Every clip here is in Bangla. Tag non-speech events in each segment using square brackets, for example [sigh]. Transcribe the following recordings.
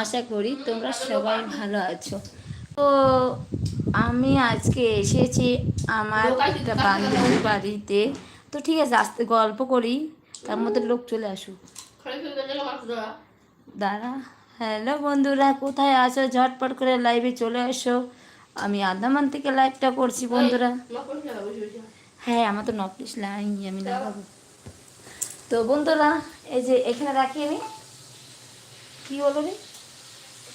আশা করি তোমরা সবাই ভালো আছো। তো আমি আজকে এসেছি আমার একটা বান্ধবীর বাড়িতে। তো ঠিক আছে, আস্তে গল্প করি, তার মধ্যে লোক চলে আসুক। দাঁড়া। হ্যালো বন্ধুরা, কোথায় আছো? ঝটপট করে লাইভে চলে আসো আমি আন্দামান থেকে লাইভটা করছি, বন্ধুরা। হ্যাঁ আমার তো নকলিস লাইন, আমি লাগাবো তো বন্ধুরা, এই যে এখানে রাখি আমি। কি বলো রে?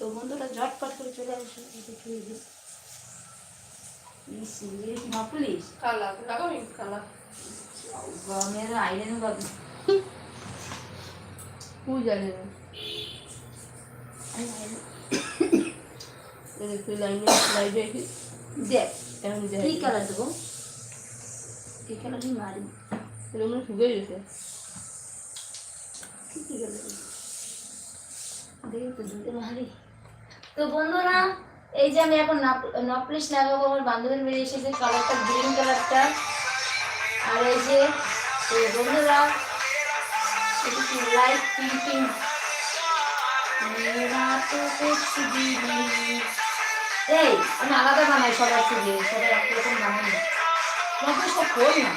তো বন্ধুরা ঝটপট করে চলে আসো এটা কি হলো? ইস, এ কি নকলিস গমের আইল্যান্ড পাবি দেখ কি কালার দেবো? কি কালারই মারি। কি কালার দেখি তো মারি। তো বন্ধুরা, এই যে আমি এখন নকলিস লাগাবো আমার বান্ধবীর মেয়ে এসেছে কালারটা গ্রিন কালারটা আর এই যে বন্ধুরা লাইট পিঙ্ক পিঙ্ক এই, আমি আলাদা বানাই সবার সবাই না।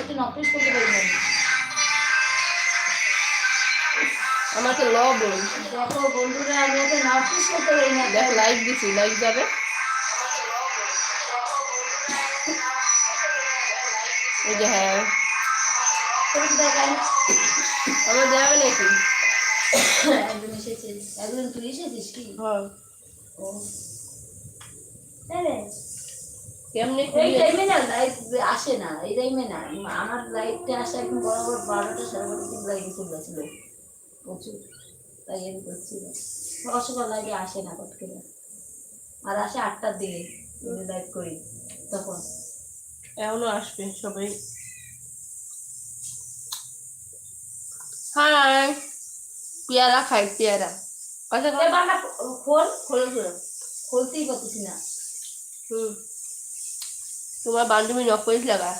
একটু নকলিস করতে পারি না। আমার তো ল বল দেখো বন্ধুরা আমি ওকে করতে পারি না। দেখ লাইক দিছি লাইক যাবে। এই যে হ্যাঁ। আমার যাবে নাকি এসেছিস। একজন তুই এসেছিস কি? হ্যাঁ। ও। রে? কেমনি এই টাইমে না লাইট আসে না এই টাইমে না। আমার লাইটটা আসে একদম বরাবর বারোটা সাড়ে বারোটা থেকে লাইট চলে গেছিল। প্রচুর। তাই আমি করছিল অসকাল লাইটে আসে না কট করে। আর আসে আটটার দিকে লাইট করি তখন। এখনও আসবে সবাই। হাই পেয়ারা খাই পেয়ারা। কথা খোলো খোলো। খুলতেই পারতেছি না। হুম। তোমার বান্ধবী নকলিস লাগা।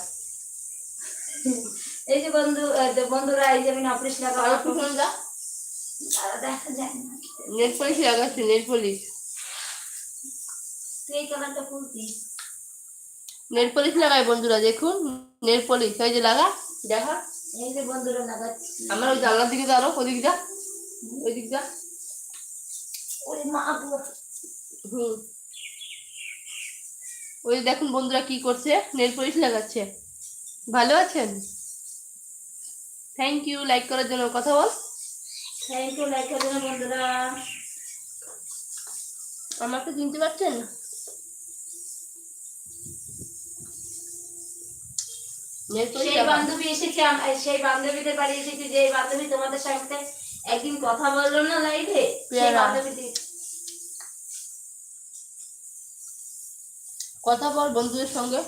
এই যে বন্ধু বন্ধুরা এই যে আমি অপারেশন আরও লাগাবো পিছন যা আর দেখা যায় না। নেট পলিশ লাগাচ্ছি নেট পলিশ তুই এই কালারটা খুলতিস নেট পলিশ লাগাই বন্ধুরা দেখুন। নেট পলিশ এই যে লাগা দেখা। এই যে বন্ধুরা লাগাচ্ছি। আমার ওই জানলার দিকে দাঁড়ো ওদিক যা ওই দিক যা। ওরে মা হুম। ওই দেখুন বন্ধুরা কি করছে নেল পলিশ লাগাচ্ছে। ভালো আছেন? থ্যাংক ইউ লাইক করার জন্য কথা বল। থ্যাংক ইউ লাইক করে দেবেন বন্ধুরা। আমাকে চিনতে পারছেন? সেই বান্ধবী এসেছে সেই বান্ধবীদের বাড়ি এসেছে যে বান্ধবী তোমাদের সাথে একদিন কথা বলল না লাইভে সেই। বান্ধবী কথা বল বন্ধুদের সঙ্গে।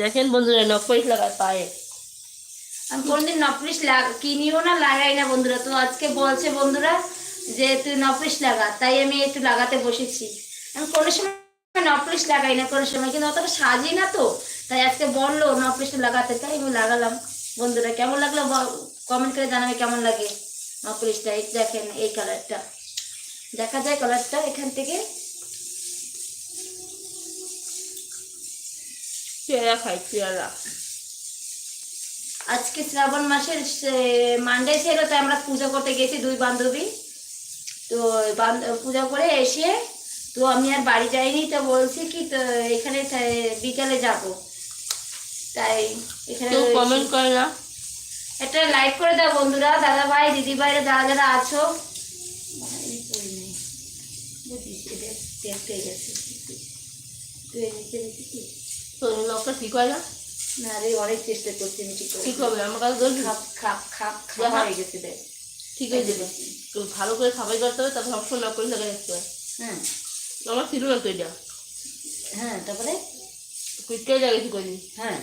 দেখেন বন্ধুরা নখ লাগায় পায়ে। আমি কোনদিন নপলিশ লাগ কিনিও না লাগাই না বন্ধুরা। তো আজকে বলছে বন্ধুরা যে তুই নপলিশ লাগা। তাই আমি একটু লাগাতে বসেছি। আমি কোনো সময় নপলিশ লাগাই না কোনো সময় কিন্তু অতটা সাজি না তো। তাই আজকে বলল নপলিশ লাগাতে তাই আমি লাগালাম। বন্ধুরা কেমন লাগল? কমেন্ট করে জানাবে কেমন লাগে? নপলিশটা এই দেখেন এই কালারটা দেখা যায় কালারটা এখান থেকে। পেয়ারা খাই পেয়ারা। আজকে শ্রাবণ মাসের মানডে ছিল তাই আমরা পুজো করতে গেছি দুই বান্ধবী। তো পূজা করে এসে তো আমি আর বাড়ি যাইনি তো বলছি কি তো এখানে বিকালে যাব। তাই এখানে কেউ কমেন্ট করে না একটা লাইক করে দাও বন্ধুরা দাদা ভাই দিদি ভাইরা যারা যারা আছো। গেছে। তুই নিচে ঠিক হয় না না রে অনেক চেষ্টা করছি আমি ঠিক ঠিক হবে আমার কাছে ধরবি খাপ খাপ খাপ খাপ হয়ে গেছে দেখ। ঠিক হয়ে যাবে। তো ভালো করে খাবার করতে হবে তারপর সবসময় নখ করে লাগাই রাখতে হয় হ্যাঁ আমার ছিল না তো এটা হ্যাঁ তারপরে? কুইটটাই লাগাইছি কদিন। হ্যাঁ।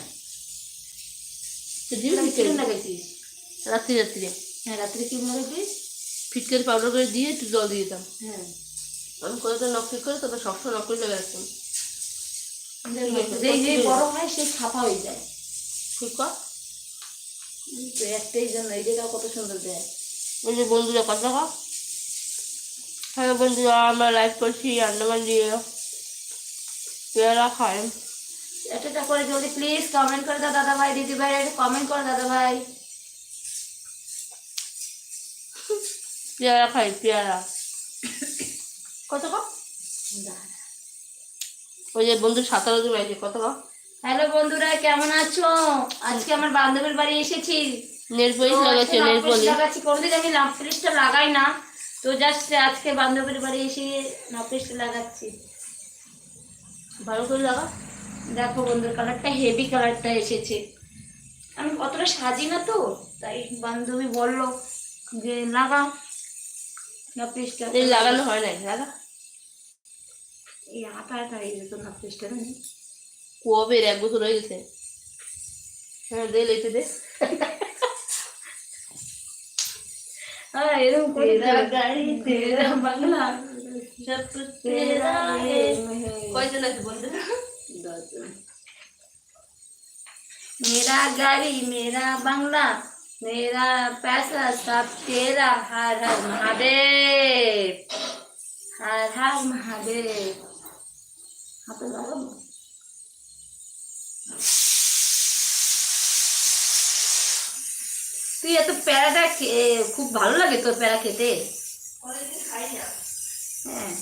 রাত্রি হ্যাঁ রাত্রে কি ফিটকারি পাউডার করে দিয়ে একটু জল দিয়ে দিতাম হ্যাঁ। আমি নখ ঠিক করে তারপর সবসময় নখ করে রাখতাম বড় হয় সেই ছাপা হয়ে যায়। ঠিক তো একটাই জন্য এই জায়গা কত সুন্দর দেয়। ওই যে বন্ধুরা কথা হ্যাঁ বন্ধুরা আমরা লাইভ করছি আন্দামান দিয়ে পেয়ারা খাই একটা করে জলদি প্লিজ কমেন্ট করে দাও দাদা ভাই দিদি ভাই কমেন্ট করো দাদা ভাই পেয়ারা খাই পেয়ারা। কত ওই যে বন্ধু সাঁতার দিন আছে কত হ্যালো বন্ধুরা কেমন আছো? আজকে আমার বান্ধবীর বাড়ি এসেছি। নেল পলিশ লাগাচ্ছে আজকে নেল পলিশ। লাগাচ্ছি। কোনোদিন আমি নাক পুলিশটা লাগাই না। তো জাস্ট আজকে বান্ধবীর বাড়ি এসে নাক পুলিশটা লাগাচ্ছি। ভালো করে লাগা দেখো বন্ধুর কালারটা হেভি কালারটা এসেছে। আমি অতটা সাজি না তো? তাই বান্ধবী বলল যে লাগা নাক লাগানো হয় নাই লাগা এই আটা আটা এই যেত না? কবে এক বছর হয়ে গেছে হ্যাঁ দে দে। হ্যাঁ এরকম করে গাড়ি তেরা বাংলা। সব তেরা হে কয়জন আছে বলতে मेरा गाड़ी मेरा बंगला मेरा पैसा सब तेरा हर हर महादेव हर हर महादेव হাতে লাগাবো তুই এত প্যারাটা খে- খুব ভালো লাগে তোর প্যারা খেতে হ্যাঁ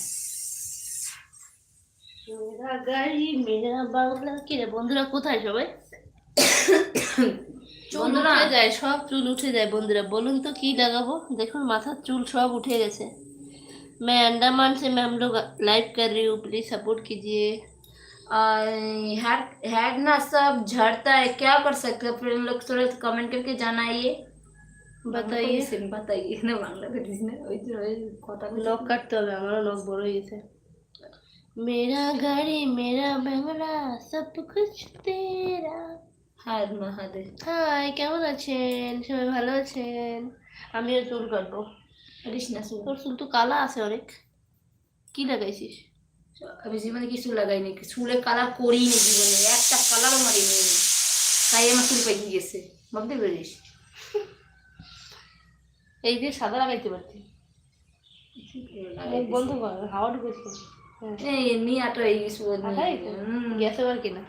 বন্ধুরা কোথায় সবাই চুল বন্ধুরা উঠে যায় সব চুল উঠে যায় বন্ধুরা বলুন তো কি লাগাবো দেখুন মাথার চুল সব উঠে গেছে मैं अंडमान से मैं हम लोग लाइव कर रही हूँ प्लीज सपोर्ट कीजिए हेड हेड ना सब झड़ता है क्या कर सकते हो फिर लोग थोड़ा कमेंट करके জানাইয়ে बताइए बताइए না বাংলা করিস না ওই যে ওই কথা নখ কাটতে হবে আমারও নখ বড় হয়ে গেছে मेरा गाड़ी मेरा बंगला सब कुछ तेरा হায় মহাদেব হাই কেমন আছেন সবাই ভালো আছেন আমিও চুল কাটবো করিস না শুন তোর চুল তো কালা আছে অনেক কি লাগাইছিস আমি জীবনে কিছু লাগাইনি চুলে কালার করিনি জীবনে একটা কালারও মারিনি আমি। তাই আমার চুল পেকে গেছে ভাবতে পারিস এই যে সাদা লাগাইতে পারতি মুখ বন্ধ কর হাওয়া ঢুকেছে এই এমনি আটো এই? গেছে আবার কিনা।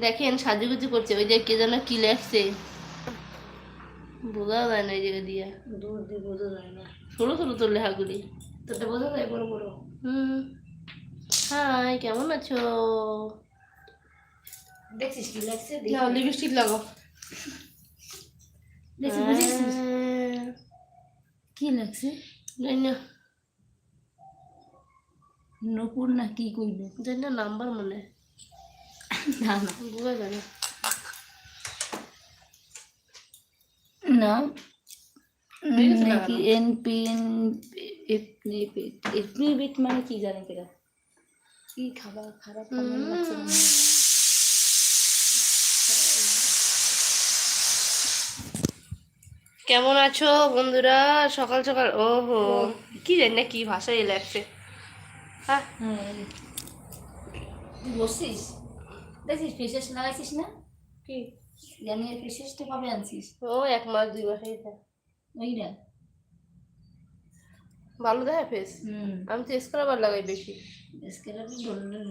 দেখেন সাজুগুজু করছে ওই যে কে যেন কি লেখছে। বোঝা যায় না এই জায়গা দিয়ে। দূর দিয়ে বোঝা যায় না। ছোট ছোট তোর লেখাগুলি। তোরটা বোঝা যায় বড় বড়? হুম। হাই কেমন আছো? দেখছিস কি লাগছে যাও লিপস্টিক লাগাও। দেখছিস হ্যাঁ। কি লাগছে জানি না। নকুর না কি কইল জানি না নাম্বার মনে। না না। বোঝা যায় না। না। দেখেছ না? নাকি এনপি এপনি বিট মানে কি জানে কেরা কি খাবার খারাপ কেমন আছো বন্ধুরা? সকাল সকাল ওহো কি জানি না কি ভাষায় লাগছে। হ্যাঁ হ্যাঁ তুই বসছিস দেখছিস ফেসেস লাগাইছিস না কি জানি ফেসেসটা কবে আনছিস ও এক মাস দুই মাস হয়েছে ওইটা ভালো দেখা ফেস হুম আমি তো স্ক্রাবার লাগাই বেশি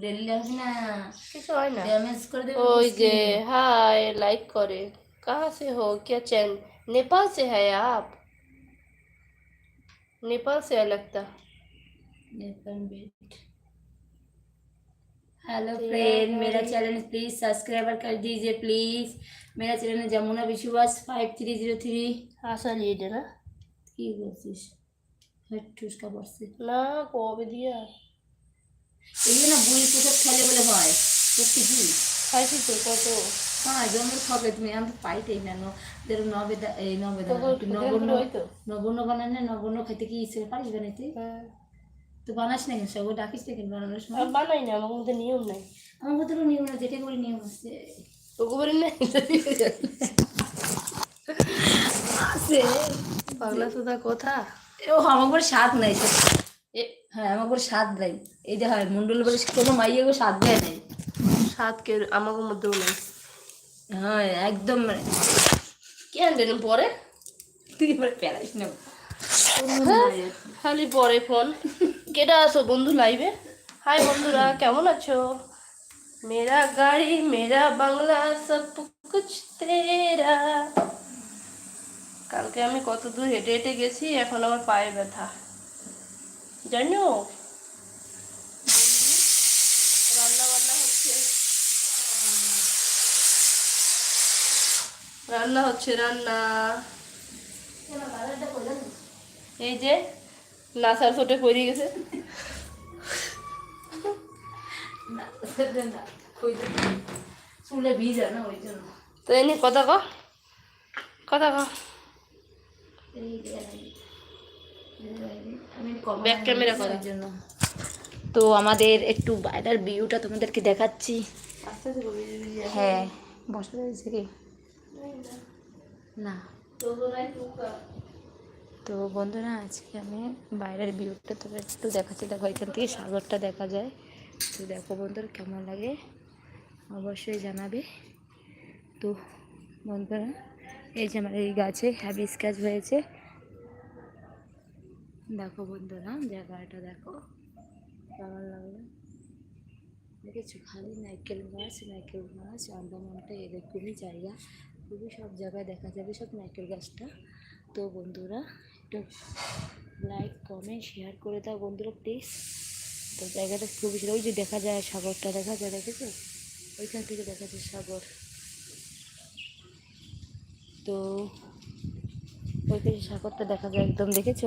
ডেলি লাগাস না কিছু হয় না ড্যামেজ করে দেবে ওই যে हाय लाइक करे कहाँ से हो क्या चैन नेपाल से है आप नेपाल से है लगता हेलो फ्रेंड मेरा चैनल प्लीज सब्सक्राइबर कर दीजिए प्लीज मेरा चैनल है Jamuna Biswas five three zero three Asha lead है ना কি বলছিস হেড ঠুসকা পড়ছে না কবে দিয়া এই যে না বুড়ি প্রসাদ খেলে বলে হয় সত্যি কি খাইছি তো কত হ্যাঁ জন্মের খাবে তুমি আমি তো পাইতেই না ন ধরো নবেদা এই নবেদা তবু একটু নগণ্য ওই তো নগণ্য বানানে নগণ্য খাইতে কি ইচ্ছে পারিস বানাইতে হ্যাঁ তো বানাস না কেন সব ডাকিস না কেন বানানোর সময়? বানাই না আমার মধ্যে নিয়ম নাই। আমার মধ্যে নিয়ম না যেটা করে নিয়ম আছে। ওগুলো নাই আছে। পাগলা সুদা কথা? ও আমার করে স্বাদ নাই হ্যাঁ আমার করে স্বাদ নাই। এই যে হয় মন্ডল বলে কোনো মাইয়ে গো স্বাদ দেয় নাই। সাত কে আমাকে মধ্যেও নাই। হ্যাঁ একদম মানে কেন পরে? তুই এবার পেলাইস না। [laughs] খালি পরে ফোন। কেটা আসো বন্ধু লাইভে? হাই বন্ধুরা, কেমন আছো? মেরা গাড়ি, মেরা বাংলা, সব কুছ তেরা। কালকে আমি কত দূর হেঁটে হেঁটে গেছি, এখন আমার পায়ে ব্যথা। জানো? রান্না বান্না হচ্ছে। রান্না হচ্ছে রান্না। এই যে নাসার ছোটে পড়ে গেছে। চুলে ভিজা না ওই জন্য। তো কথা ক কথা ক। এই যে আমি কমাই Back camera দিয়েছি করো। ওই জন্য। তো আমাদের একটু বাইরের ভিউটা তোমাদেরকে দেখাচ্ছি। হ্যাঁ বসা না। তো বন্ধুরা, আজকে আমি বাইরের ভিউটা তোদের একটু দেখাচ্ছি। দেখো, এখান থেকে সাগরটা দেখা যায়। তো দেখো বন্ধুরা, কেমন লাগে? অবশ্যই জানাবে। তো বন্ধুরা, এই যে আমার এই গাছে হ্যাবিস গাছ হয়েছে। দেখো বন্ধুরা, জায়গাটা দেখো। কেমন লাগল? দেখেছ, খালি নারকেল গাছ নারকেল গাছ, আন্দামানটা এরকমই জায়গা। খুবই সব জায়গায় দেখা যাবে সব নারকেল গাছটা। তো বন্ধুরা, একটু লাইক কমেন্ট শেয়ার করে দাও বন্ধুরা প্লিজ তো জায়গাটা খুবই সুন্দর। ওই যে দেখা যায় সাগরটা, দেখা যায়, দেখেছ? ওইখান থেকে দেখা যায় সাগর। তো ওই পাশে সাগরটা দেখা যায় একদম, দেখেছ?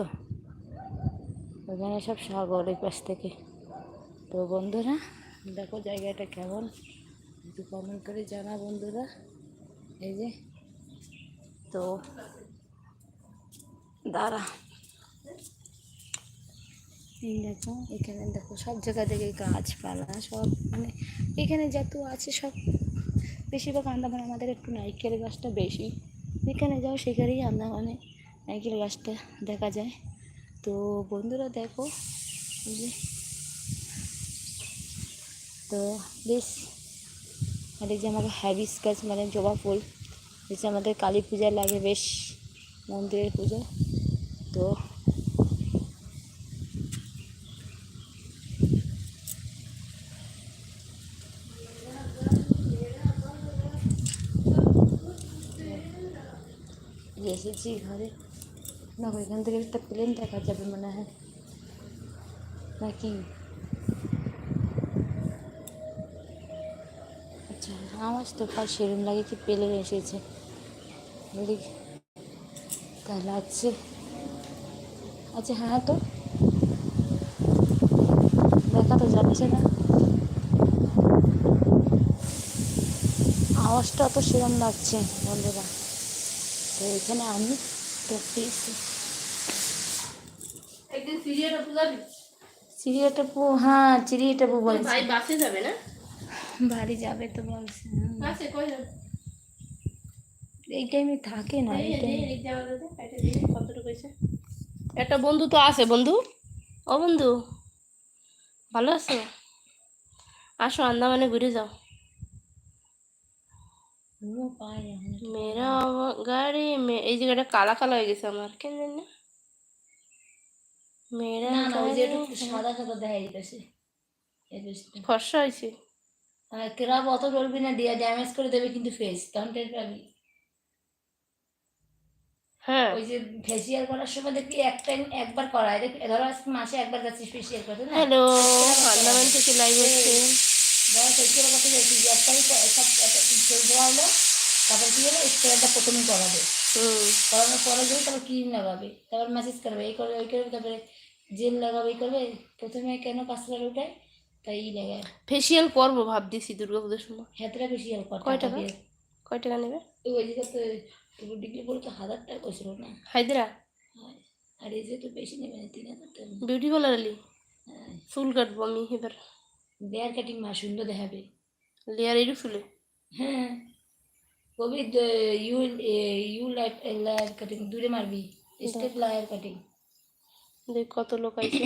ওখানে সব সাগর ওই পাশ থেকে। তো বন্ধুরা, দেখো জায়গাটা কেমন? একটু কমেন্ট করে জানা বন্ধুরা। এই যে, তো দাঁড়া। দেখো, এখানে দেখো, সব জায়গা থেকে গাছপালা, সব মানে এখানে যত আছে সব। বেশিরভাগ আন্দামানে আমাদের একটু নারকেল গাছটা বেশি। যেখানে যাও সেখানেই আন্দামানে নারকেল গাছটা দেখা যায়। তো বন্ধুরা দেখো যে। তো বেশ, আর এই যে আমাদের হ্যাবিস গাছ মানে জবা ফুল, এই যে আমাদের কালী পূজায় লাগে বেশ মন্দিরের পুজো। তো এসেছি ঘরে না এখান থেকে একটা প্লেন দেখা যাবে মনে হয় নাকি আচ্ছা আমার তো ফার্স্ট সেরম লাগে কি প্লেন এসেছে বলি তাই লাগছে আচ্ছা হ্যাঁ তো। দেখা তো যাচ্ছে না। আওয়াজটা তো সেরম লাগছে বন্ধুরা। তো এখানে আমি সিরিয়াটা বুঝাবি হ্যাঁ চিড়িয়াটা পু বলছে। ভাই বাসে যাবে না? বাড়ি যাবে তো বলছে। হুম। বাসে কই যাবে? এই টাইমে থাকে না এই টাইমে একটা বন্ধু তো আছে বন্ধু? ও বন্ধু ভালো আছো? আসো আন্দামানে ঘুরে যাও। মেরা গাড়ি মে- এই জায়গাটা কালা কালা হয়ে গেছে আমার কেন জানি? না একটু সাদা সাদা দেখা যেতেছে এই ফর্সা হয়েছে। আর ক্রাব অত করবি না দিয়ে ড্যামেজ করে দেবে কিন্তু ফেস তখন টের পাবি হ্যাঁ। ওই যে ফেসিয়াল করার সময় দেখবি এক টাইম একবার করায়। দেখ ধরো মাসে একবার যাচ্ছিস ফেসিয়াল করতে না? হ্যালো আন্দামান থেকে লাইভ হচ্ছে? ধরো ফেসিয়াল করতে যাচ্ছিস একটাই সব দেওয়া হলো তারপর কি হলো? স্প্রেটা প্রথমে করাবে। করানোর পরে যাবে তারপর ক্রিম লাগাবে তারপর ম্যাসেজ করবে এই করবে ওই করবে তারপরে জেল লাগাবে এই করবে প্রথমে কেন কাঁচরা উঠায়? তাই ই লাগায়। ফেসিয়াল করব ভাবতেছি দুর্গা পুজোর সময় হাতরা বেশি আর কয় টাকা? কয় টাকা নেবে? ওই জায়গা তো ডিগ্রি পড়ে তো হাজার টাকা করেছিল না। হায়দ্রা? হ্যাঁ। আর এই যে তো বেশি নেবে না তিন হাজার টাকা বিউটি পার্লার আলি। চুল কাটবো আমি এবার। লেয়ার কাটিং মা সুন্দর দেখাবে। লেয়ার এরও চুলে হ্যাঁ। কবি U U light layer cutting দূরে মারবি। স্টেপ লেয়ার কাটিং দেখ কত লোক আছে